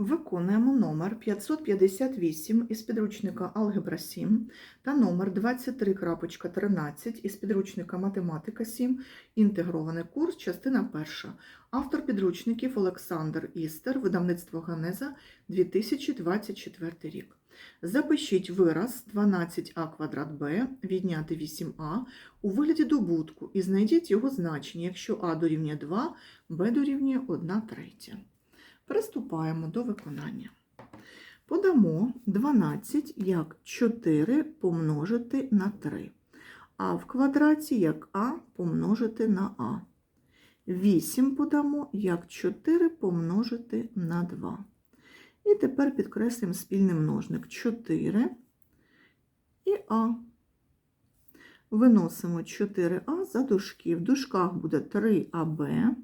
Виконуємо номер 558 із підручника Алгебра 7 та номер 23.13 із підручника Математика 7, інтегрований курс, частина 1. Автор підручників Олександр Істер, видавництво Ганеза, 2024 рік. Запишіть вираз 12а квадрат b відняти 8а у вигляді добутку і знайдіть його значення, якщо а дорівнює 2, b дорівнює 1 третя. Приступаємо до виконання. Подамо 12 як 4 помножити на 3, а в квадраті як а помножити на а. 8 подамо як 4 помножити на 2. І тепер підкреслюємо спільний множник 4 і а. Виносимо 4а за дужки. В дужках буде 3аб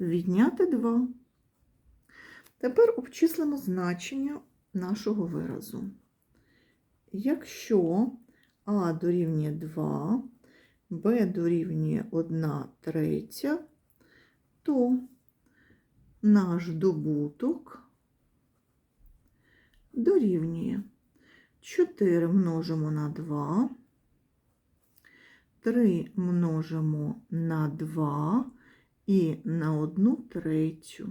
відняти 2. Тепер обчислимо значення нашого виразу. Якщо А дорівнює 2, Б дорівнює 1 третя, то наш добуток дорівнює 4 множимо на 2, 3 множимо на 2, і на одну третю.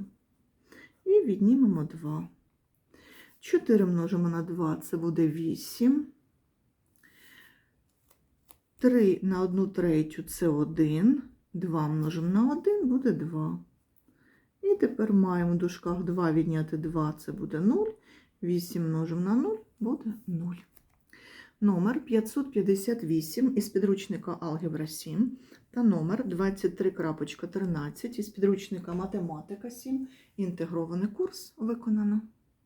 І віднімемо 2. 4 множимо на 2 це буде 8. 3 на 1 третю це 1. 2 множимо на 1 буде 2. І тепер маємо в дужках 2 відняти 2 це буде 0. 8 множимо на 0 буде 0. Номер 558 із підручника Алгебра 7 та номер 23.13 із підручника Математика 7. Інтегрований курс виконано.